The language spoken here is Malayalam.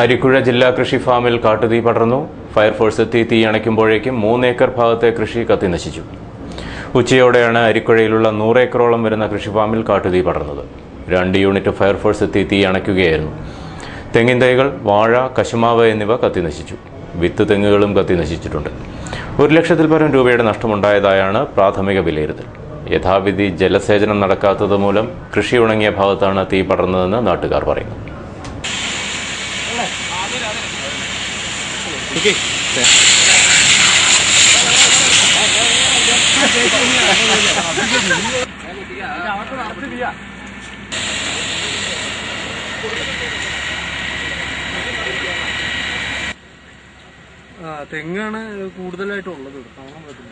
അരിക്കുഴ ജില്ലാ കൃഷി ഫാമിൽ കാട്ടുതീ പടർന്നു. ഫയർഫോഴ്സ് എത്തി തീ അണയ്ക്കുമ്പോഴേക്കും മൂന്നേക്കർ ഭാഗത്തെ കൃഷി കത്തിനശിച്ചു ഉച്ചയോടെയാണ് അരിക്കുഴയിലുള്ള നൂറേക്കറോളം വരുന്ന കൃഷി ഫാമിൽ കാട്ടുതീ പടർന്നത്. രണ്ട് യൂണിറ്റ് ഫയർഫോഴ്സ് എത്തി തീ അണയ്ക്കുകയായിരുന്നു. തെങ്ങിൻ തൈകൾ വാഴ കശുമാവ് എന്നിവ കത്തിനശിച്ചു വിത്ത് തെങ്ങുകളും കത്തിനശിച്ചിട്ടുണ്ട് ഒരു ലക്ഷത്തിൽ പരം രൂപയുടെ നഷ്ടമുണ്ടായതായാണ് പ്രാഥമിക വിലയിരുത്തൽ. യഥാവിധി ജലസേചനം നടക്കാത്തത് മൂലം കൃഷി ഉണങ്ങിയ ഭാഗത്താണ് തീ പടർന്നതെന്ന് നാട്ടുകാർ പറയുന്നു. ആ തെങ്ങാണ് കൂടുതലായിട്ടുള്ളത്. കാണാൻ പറ്റും